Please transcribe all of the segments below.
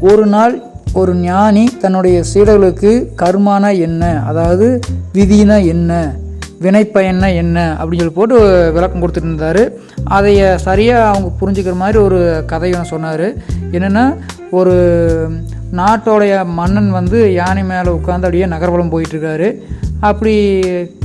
ஒரு நாள் ஒரு ஞானி தன்னுடைய சீடர்களுக்கு கர்மானா என்ன? அதாவது விதினா என்ன? வினைப்பயன்னா என்ன? அப்படின்னு சொல்லி போட்டு விளக்கம் கொடுத்துட்டு இருந்தார். அதைய சரியாக அவங்க புரிஞ்சுக்கிற மாதிரி ஒரு கதையை சொன்னார். என்னென்னா ஒரு நாட்டோடைய மன்னன் வந்து யானை மேலே உட்காந்து அப்படியே நகர்வலம் போயிட்டுருக்காரு. அப்படி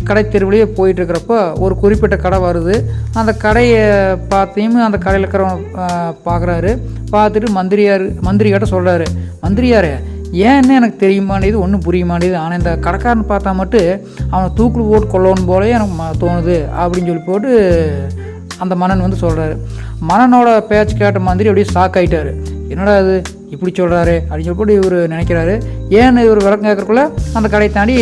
கடை தெருவிலேயே போயிட்டுருக்கிறப்போ ஒரு குறிப்பிட்ட கடை வருது. அந்த கடையை பார்த்தையும் அந்த கடையில் இருக்கிறவங்க பார்க்குறாரு. பார்த்துட்டு மந்திரியார் மந்திரிகிட்ட சொல்கிறாரு மந்திரியாரே ஏன்னு எனக்கு தெரியுமானது ஒன்றும் புரிய மாட்டேது ஆனால் இந்த கடைக்காரன் பார்த்தா மட்டும் அவனை தூக்கில் போட்டு கொள்ளணும் போலே எனக்கு ம- தோணுது அப்படின்னு சொல்லி போட்டு அந்த மன்னன் வந்து சொல்கிறாரு மன்னனோட பேச்சு கேட்ட மந்திரி அப்படியே ஷாக் ஆகிட்டார் என்னடா அது இப்படி சொல்கிறாரு அப்படின்னு சொல்லி இவர் நினைக்கிறாரு. ஏன்னு இவர் விளக்கம் கேட்கறக்குள்ள அந்த கடையை தாண்டி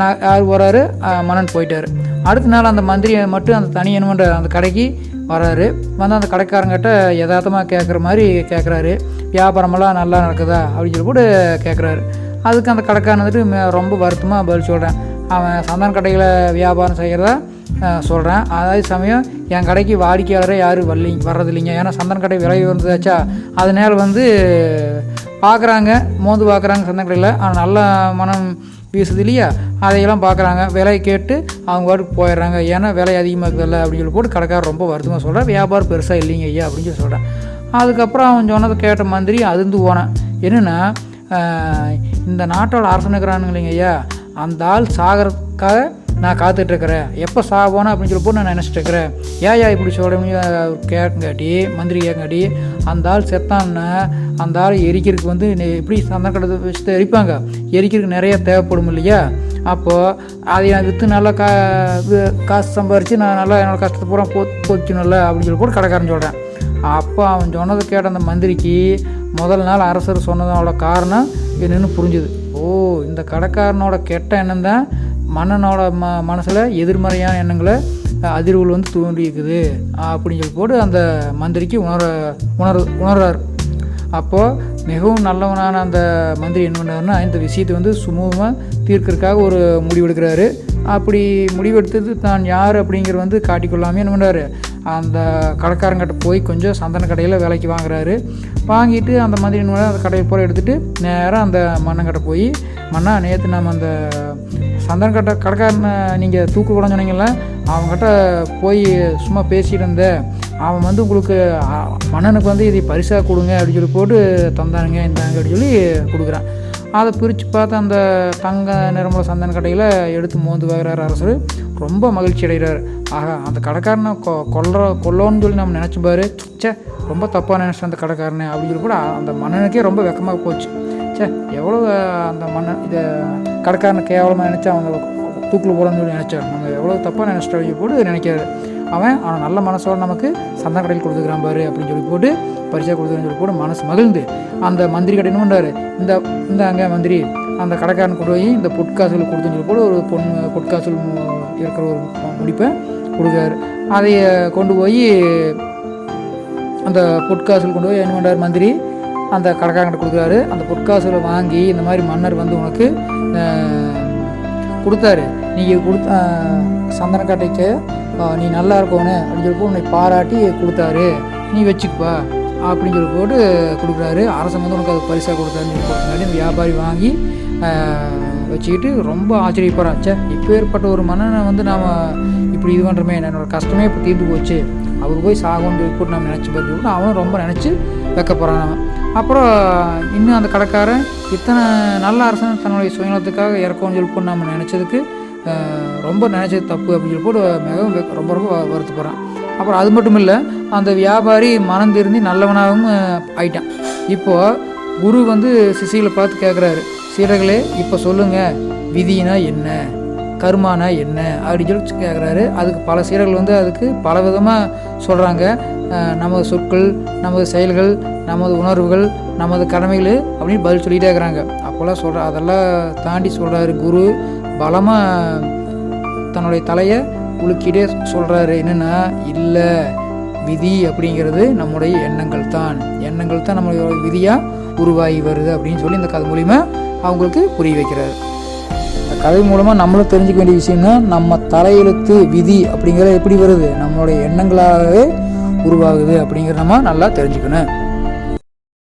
நான் யார் போகிறாரு மன்னன் போயிட்டார். அடுத்த நாள் அந்த மந்திரியை மட்டும் அந்த தனி என்னமன்ற அந்த கடைக்கு வராரு. வந்து அந்த கடைக்காரங்கிட்ட யதார்த்தமாக கேட்குற மாதிரி கேட்குறாரு வியாபாரமெல்லாம் நல்லா நடக்குதா? அப்படின்னு சொல்லி கூட கேட்குறாரு அதுக்கு அந்த கடைக்காரன் வந்துட்டு ரொம்ப வருத்தமாக பதில் சொல்கிறேன் அவன் சந்தன கடையில் வியாபாரம் செய்கிறதா சொல்கிறேன் அதே சமயம் என் கடைக்கு வாடிக்கையாளரே யாரும் வரலிங்க வர்றதில்லைங்க. ஏன்னா சந்தன கடை விலை உயர்ந்ததாச்சா? அதனால் வந்து பார்க்குறாங்க மோந்து பார்க்குறாங்க சந்தன கடையில். ஆனால் நல்ல மனம் வீசுது இல்லையா? அதையெல்லாம் பார்க்குறாங்க விலையை கேட்டு அவங்க பாட்டுக்கு போயிடுறாங்க. ஏன்னா விலை அதிகமாக இருக்குதுல்ல அப்படின்னு சொல்லி போட்டு கடைக்காரர் ரொம்ப வருத்தமாக சொல்கிறேன் வியாபாரம் பெருசாக இல்லைங்க ஐயா அப்படின்னு சொல்லி சொல்கிறேன் அதுக்கப்புறம் அவன் சொன்னதை கேட்ட மாதிரி அதிர்ந்து போனேன் என்னென்னா இந்த நாட்டோட அரசனுக்குறானுங்க இல்லைங்க ஐயா. அந்த ஆள் சாகிறதுக்காக நான் காத்துட்ருக்கிறேன். எப்போ சாவோனா அப்படின்னு சொல்லி போட்டு நான் நினச்சிட்டு இருக்கிறேன் ஏயா இப்படி சொல்கிறேன்னு கேட்காட்டி மந்திரி கேட்காட்டி அந்த ஆள் செத்தான்னா அந்த ஆள் எரிக்கிறதுக்கு வந்து எப்படி சந்தன கடை வச்சு எரிப்பாங்க? எரிக்கிறதுக்கு நிறைய தேவைப்படும் இல்லையா? அப்போது அதை நான் விற்று நல்லா கா காசு சம்பாரித்து நான் நல்லா என்னோடய கஷ்டத்தை பூரா போ போக்கணும்ல அப்படின்னு சொல்லி போட்டு கடைக்காரன் சொல்கிறேன் அப்போ அவன் சொன்னதை கேட்ட அந்த மந்திரிக்கு முதல் நாள் அரசர் சொன்னதோட காரணம் என்னென்னு புரிஞ்சுது. ஓ இந்த கடைக்காரனோட கெட்ட எண்ணம் தான் மன்னனோட ம மனசில் எதிர்மறையான எண்ணங்களை அதிர்வுகள் வந்து தோன்றியிருக்குது. இருக்குது அப்படின்னு சொல்லி போட்டு அந்த மந்திரிக்கு உணர உணர் உணர்றார். அப்போது மிகவும் நல்லவனான அந்த மந்திரி என்ன பண்ணாருன்னா இந்த விஷயத்தை வந்து சுமூகமாக தீர்க்கறதுக்காக ஒரு முடிவெடுக்கிறாரு. அப்படி முடிவெடுத்தது தான் யார் அப்படிங்கிற வந்து காட்டிக்கொள்ளாமல் என்ன பண்ணுறாரு அந்த கடைக்காரங்கிட்ட போய் கொஞ்சம் சந்தன கடையில் விலைக்கு வாங்குறாரு. வாங்கிட்டு அந்த மந்திரி என்ன அந்த கடையை பூரா எடுத்துகிட்டு நேராக அந்த மன்னங்கிட்ட போய் மன்னா நேற்று நம்ம அந்த சந்தன கட்டை கடைக்காரனை நீங்கள் தூக்கு கூட சொன்னீங்கல்ல அவங்ககிட்ட போய் சும்மா பேசிகிட்டு இருந்தேன். அவன் வந்து உங்களுக்கு மன்னனுக்கு வந்து இதை பரிசாக கொடுங்க அப்படின்னு சொல்லி போட்டு தந்தானுங்க இந்தாங்க அப்படின்னு சொல்லி கொடுக்குறான். அதை பிரித்து பார்த்து அந்த தங்க நிறமுள்ள சந்தன கடையில் எடுத்து மோந்து வாங்குறாரு அரசர். ரொம்ப மகிழ்ச்சி அடைகிறார். ஆகா அந்த கடைக்காரனை கொ கொல்ற கொல்லோன்னு சொல்லி நம்ம நினச்சி பாரு. ச்சே ரொம்ப தப்பாக நினச்சேன் அந்த கடைக்காரனை அப்படின்னு சொல்லி கூட அந்த மன்னனுக்கே ரொம்ப வெக்கமாக போச்சு. ச்சே எவ்வளோ அந்த மன்னன் இதை கடைக்காரனை கேவலமாக நினச்சா அவங்க தூக்கில் போடணும்னு சொல்லி நினச்சார் நம்ம எவ்வளோ தப்பாக நினச்சிட்டு அப்படின்னு போட்டு நினைக்கிறாரு. அவன் அவன் நல்ல மனசோட நமக்கு சந்தன கடையில் கொடுத்துக்கிறான் பாரு அப்படின்னு சொல்லி போட்டு பரிசாக கொடுத்துருன்னு சொல்லி போட்டு மனசு மகிழ்ந்து அந்த மந்திரி கடை என்ன பண்ணுறாரு இந்த இந்த அங்கே மந்திரி அந்த கடைக்காரன் கொண்டு போய் இந்த பொட்காசுகள் கொடுத்துன்னு சொல்லி போட்டு ஒரு பொன் பொட்காசுகள் இருக்கிற ஒரு முடிப்பை கொடுக்குறாரு. அதை கொண்டு போய் அந்த பொட்காசுகள் கொண்டு போய் என்ன பண்ணுறாரு மந்திரி? அந்த கடைக்காரங்கிட்ட கொடுக்குறாரு. அந்த பொற்காசுகளை வாங்கி இந்த மாதிரி மன்னர் வந்து உனக்கு கொடுத்தாரு. நீங்கள் கொடுத்த அஹ், நீ நல்லா இருக்கணும் அப்படின்னு சொல்லி உன்னை பாராட்டி கொடுத்தாரு. நீ வச்சுக்குப்பா அப்படின்னு சொல்லி போட்டு கொடுக்குறாரு. அரசன் வந்து உனக்கு அது பரிசாக கொடுத்தாருன்னு சொல்லி போட்டு வியாபாரி வாங்கி வச்சுக்கிட்டு ரொம்ப ஆச்சரியப்படுறான். ச்சே இப்பேற்பட்ட ஒரு மன்னனை வந்து நாம் இப்படி இது பண்ணுறோமே என்னோட கஷ்டமே இப்போ தீர்ந்து போச்சு. அவர் போய் சாகும்னு சொல்லி போட்டு நம்ம நினச்சி பார்த்து அவனும் ரொம்ப நினச்சி வைக்கப்படுறான் அவன். அப்புறம் இன்னும் அந்த கடைக்காரன் இத்தனை நல்ல அரசன் தன்னுடைய சுயநலத்துக்காக இறக்கும்னு சொல்லி நம்ம நினச்சதுக்கு ரொம்ப நினச்சது தப்பு அப்படின்னு சொல்லி போட்டு மிகவும் ரொம்ப ரொம்ப வருத்தப்படுறான். அப்புறம் அது மட்டும் இல்லை அந்த வியாபாரி மனம் திருந்தி நல்லவனாகவும் ஆயிட்டான். இப்போது குரு வந்து சிசிகளை பார்த்து கேட்குறாரு சீடர்களே இப்போ சொல்லுங்கள் விதினா என்ன? கருமானா என்ன அப்படின்னு சொல்லி கேட்குறாரு அதுக்கு பல சீடர்கள் வந்து அதுக்கு பல விதமாக சொல்கிறாங்க நமது சொற்கள் நமது செயல்கள் நமது உணர்வுகள் நமது கடமைகள் அப்படின்னு பதில் சொல்லிகிட்டே இருக்கிறாங்க. அப்போல்லாம் சொல்கிற அதெல்லாம் தாண்டி சொல்கிறாரு குரு. பலமாக தன்னுடைய தலையை உலுக்கிட்டே சொல்கிறாரு என்னென்னா இல்லை விதி அப்படிங்கிறது நம்முடைய எண்ணங்கள் தான். எண்ணங்கள் தான் நம்மளுடைய விதியாக உருவாகி வருது அப்படின்னு சொல்லி இந்த கதை மூலிமா அவங்களுக்கு புரிய வைக்கிறாரு. கதை மூலமாக நம்மளும் தெரிஞ்சுக்க வேண்டிய விஷயம்னா நம்ம தலையெழுத்து விதி அப்படிங்கிறது எப்படி வருது? நம்மளுடைய எண்ணங்களாகவே உருவாகுது அப்படிங்கிற நம்ம நல்லா தெரிஞ்சுக்கணும்.